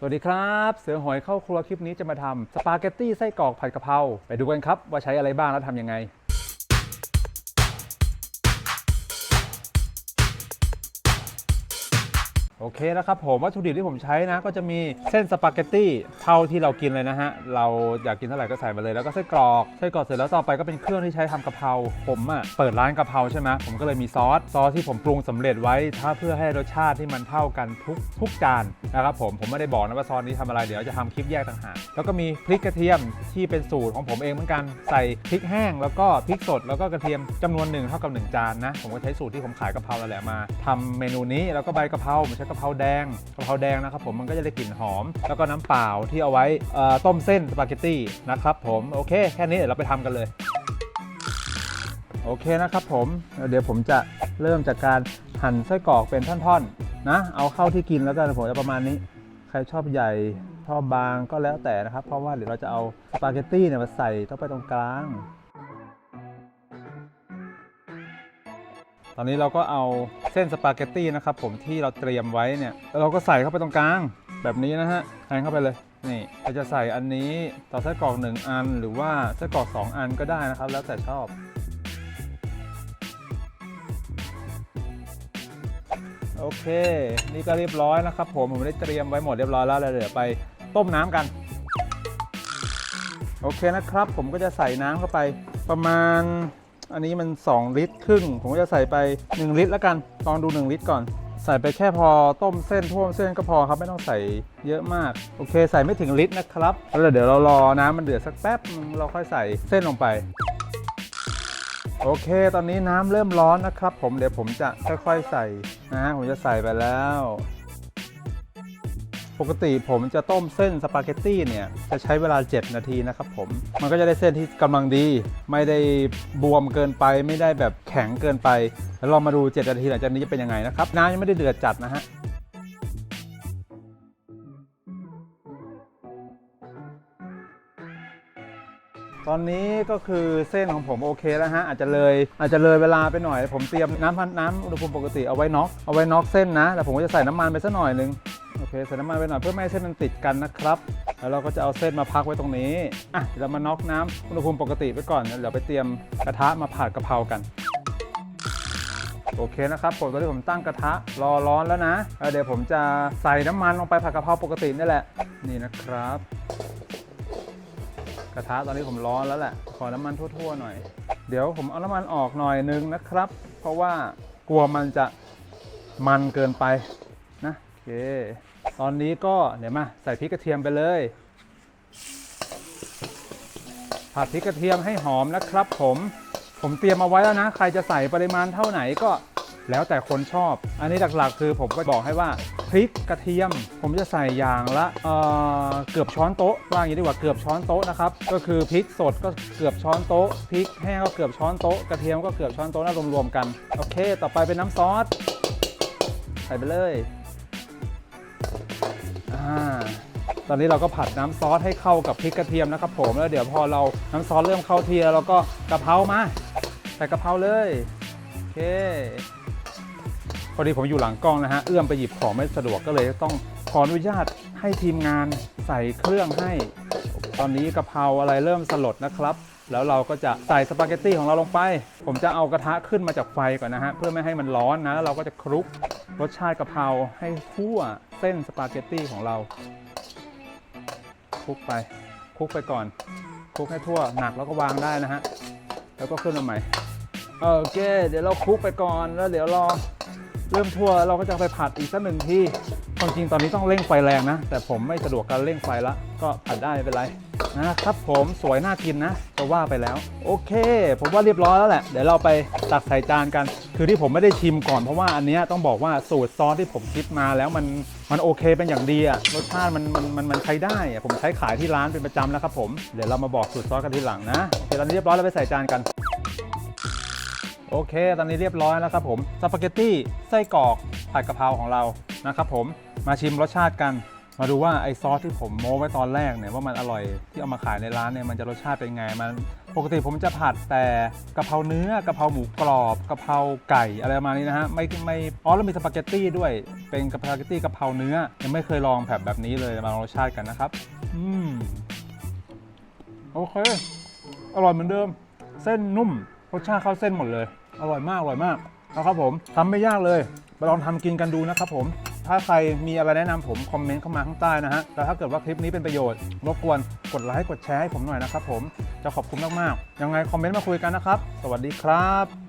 สวัสดีครับ เสือหอยเข้าครัวคลิปนี้จะมาทำสปาเกตตี้ไส้กรอกผัดกะเพราไปดูกันครับว่าใช้อะไรบ้างแล้วทำยังไง โอเคแล้วครับผมวัตถุดิบที่ผมใช้นะ ก็จะมีเส้นสปาเกตตี้เท่าที่เรากินเลยนะฮะ เราอยากกินเท่าไหร่ก็ใส่มาเลยแล้วก็ไส้กรอกไส้กรอกเสร็จแล้วต่อไปก็เป็นเครื่องที่ใช้ทำกะเพราผมอะ่ะเปิดร้านกะเพราใช่ไหมผมก็เลยมีซอสซอสที่ผมปรุงสำเร็จไว้ ถ้าเพื่อให้รสชาติที่มันเท่ากันทุกทุกจานนะครับผมผมไม่ได้บอกนะว่าซอสนี้ทำอะไรเดี๋ยวจะทำคลิปแยกต่างหากแล้วก็มีพริกกระเทียมที่เป็นสูตรของผมเองเหมือนกันใส่พริกแห้งแล้วก็พริกสดแล้วก็กระเทียมจำนวนหนึ่งเท่ากับหนึ่งจานนะผมก็ใช้สูตรที่ผมขายกะเพราแหละมาทำเมนูนี้แล้วก็ใบกะเพราผมใช้กะเพราแดงกะเพราแดงนะครับผมมันก็จะได้กลิ่นหอม แล้วก็น้ำเปล่าที่เอาไว้ต้มเส้นสปาเกตตี้นะครับผมโอเค แค่นี้เดี๋ยวเราไปทำกันเลยโอเคนะครับผมเดี๋ยวผมจะเริ่มจากการหั่นไส้กรอกเป็นท่อนๆนะเอาเข้าที่กินแล้วกันผมจะประมาณนี้ ใครชอบใหญ่ชอบบางก็แล้วแต่นะครับ เพราะว่าเดี๋ยวเราจะเอาสปาเกตตี้เนี่ยมาใส่เข้าไปตรงกลาง ตอนนี้เราก็เอาเส้นสปาเกตตี้นะครับผมที่เราเตรียมไว้เนี่ยแล้วเราก็ใส่เข้าไปตรงกลางแบบนี้นะฮะแทงเข้าไปเลยนี่เราจะใส่อันนี้ต่อไส้กรอกหนึ่งอัน หรือว่าไส้กรอกสองอันก็ได้นะครับ แล้วแต่ชอบ โอเค นี่ก็เรียบร้อยนะครับผมผมได้เตรียมไว้หมดเรียบร้อยแล้วแล้วเดี๋ยวไปต้มน้ำกัน โอเคนะครับ ผมก็จะใส่น้ำเข้าไปประมาณ อันนี้มัน 2 ลิตรครึ่ง ผมก็จะใส่ไป 1 ลิตรแล้วกัน ลองดู 1 ลิตรก่อน ใส่ไปแค่พอต้มเส้นท่วมเส้นก็พอครับไม่ต้องใส่เยอะมาก โอเค ใส่ไม่ถึงลิตรนะครับ แล้วเดี๋ยวเรารอน้ำมันเดือดสักแป๊บเราค่อยใส่เส้นลงไปโอเค ตอนนี้น้ำเริ่มร้อนนะครับ ผม เดี๋ยวผมจะค่อยๆใส่นะฮะผมจะใส่ไปแล้ว ปกติผมจะต้มเส้นสปาเกตตี้เนี่ยจะใช้เวลา 7 นาทีนะครับผม มันก็จะได้เส้นที่กำลังดี ไม่ได้บวมเกินไป ไม่ได้แบบแข็งเกินไป แล้วเรามาดู 7 นาทีหลังจากนี้จะเป็นยังไงนะครับ น้ำยังไม่ได้เดือดจัดนะฮะตอนนี้ก็คือเส้นของผมโอเคแล้วฮะอาจจะเลยอาจจะเลยเวลาไปหน่อย ผมเตรียมน้ำพันน้ำอุณหภูมิปกติเอาไว้น็อกเอาไว้น็อกเส้นนะแต่ผมก็จะใส่น้ำมันไปสักหน่อยหนึง โอเคใส่น้ำมันไปหน่อยเพื่อไม่ให้เส้นมันติดกันนะครับ แล้วเราก็จะเอาเส้นมาพักไว้ตรงนี้อะเดี๋ยวเรามาน็อกน้ำอุณหภูมิปกติไว้ก่อนแล้วเดี๋ยวไปเตรียมกระทะมาผัดกะเพรากันโอเคนะครับผมตอนนี้ผมตั้งกระทะรอร้อนแล้วนะแล้วเดี๋ยวผมจะใส่น้ำมันลงไปผัดกะเพราปกตินี่แหละ นี่นะครับ กระทะตอนนี้ผมร้อนแล้วแหละ ขอน้ำมันทั่วๆหน่อย เดี๋ยวผมเอาน้ำมันออกหน่อยนึงนะครับ เพราะว่ากลัวมันจะมันเกินไปนะโอ เค ตอนนี้ก็เดี๋ยวมาใส่พริกกระเทียมไปเลย ผัดพริกกระเทียมให้หอมนะครับผม ผมเตรียมเอาไว้แล้วนะ ใครจะใส่ปริมาณเท่าไหนก็แล้วแต่คนชอบ อันนี้หลักๆ คือผมก็บอกให้ว่าพริกกระเทียม ผมจะใส่อย่างละเเกือบช้อนโต๊ะว่าอย่างนี้ดีกว่าเกือบช้อนโต๊ะนะครับ ก็คือพริกสดก็เกือบช้อนโต๊ะพริกแห้งก็เกือบช้อนโต๊ะกระเทียมก็เกือบช้อนโต๊ะน่ารวมๆกัน โอเค ต่อไปเป็นน้ำซอส ใส่ไปเลย ตอนนี้เราก็ผัดน้ำซอสให้เข้ากับพริกกระเทียมนะครับผมแล้วเดี๋ยวพอเราน้ำซอสเริ่มเข้าที่แล้วเราก็กะเพรามาใส่กะเพราเลยโอเคพอดีผมอยู่หลังกล้องนะฮะเอื้อมไปหยิบของไม่สะดวกก็เลยต้องขออนุญาตให้ทีมงานใส่เครื่องให้ ตอนนี้กะเพราอะไรเริ่มสลดนะครับ แล้วเราก็จะใส่สปาเกตตี้ของเราลงไป ผมจะเอากระทะขึ้นมาจากไฟก่อนนะฮะเพื่อไม่ให้มันร้อนนะเราก็จะคลุกรสชาติกะเพราให้ทั่วเส้นสปาเกตตี้ของเรา ลุกไปคลุกไปก่อนคลุกให้ทั่วหนักแล้วก็วางได้นะฮะแล้วก็ขึ้นมาใหม่โอเค เดี๋ยวเราคลุกไปก่อนแล้วเดี๋ยวรอเริ่มทั่วเราก็จะไปผัดอีกสักหนึ่งทีความจริงตอนนี้ต้องเร่งไฟแรงนะ แต่ผมไม่สะดวกการเร่งไฟละ ก็ผัดได้ไม่เป็นไรนะครับผมสวยน่ากินนะจะว่าไปแล้ว โอเค ผมว่าเรียบร้อยแล้วแหละ เดี๋ยวเราไปตักใส่จานกัน คือที่ผมไม่ได้ชิมก่อนเพราะว่าอันเนี้ยต้องบอกว่าสูตรซอสที่ผมคิดมาแล้วมัน มันโอเคเป็นอย่างดีอะรสชาติมันมันมันมันใช้ได้อะผมใช้ขายที่ร้านเป็นประจำแล้วครับผมเดี๋ยวเรามาบอกสูตรซอสกันทีหลังนะโอเคตอนนี้เรียบร้อยแล้วไปใส่จานกัน โอเค ตอนนี้เรียบร้อยแล้วครับผมสปาเกตตี้ไส้กรอกผัดกะเพราของเรานะครับผมมาชิมรสชาติกัน มาดูว่าไอซอสที่ผมโม้ไว้ตอนแรกเนี่ยว่ามันอร่อยที่เอามาขายในร้านเนี่ยมันจะรสชาติเป็นไงมันปกติผมจะผัดแต่กะเพราเนื้อกะเพราหมูกรอบกะเพราไก่อะไรประมาณนี้นะฮะไม่ไม่อ๋อแล้วมีสปาเกตตี้ด้วยเป็นกะเพราสปาเกตตี้กะเพราเนื้อยังไม่เคยลองแบบแบบนี้เลยมาลองรสชาติกันนะครับอืมโอเคอร่อยเหมือนเดิม เส้นนุ่มรสชาติเข้าเส้นหมดเลย อร่อยมากอร่อยมากนะครับผมทำไม่ยากเลยไปลองทำกินกันดูนะครับผม ถ้าใครมีอะไรแนะนำผมคอมเมนต์เข้ามาข้างใต้นะฮะแต่ถ้าเกิดว่าคลิปนี้เป็นประโยชน์รบกวนกดไลค์กดแชร์ให้ผมหน่อยนะครับผมจะขอบคุณมากๆยังไงคอมเมนต์มาคุยกันนะครับ สวัสดีครับ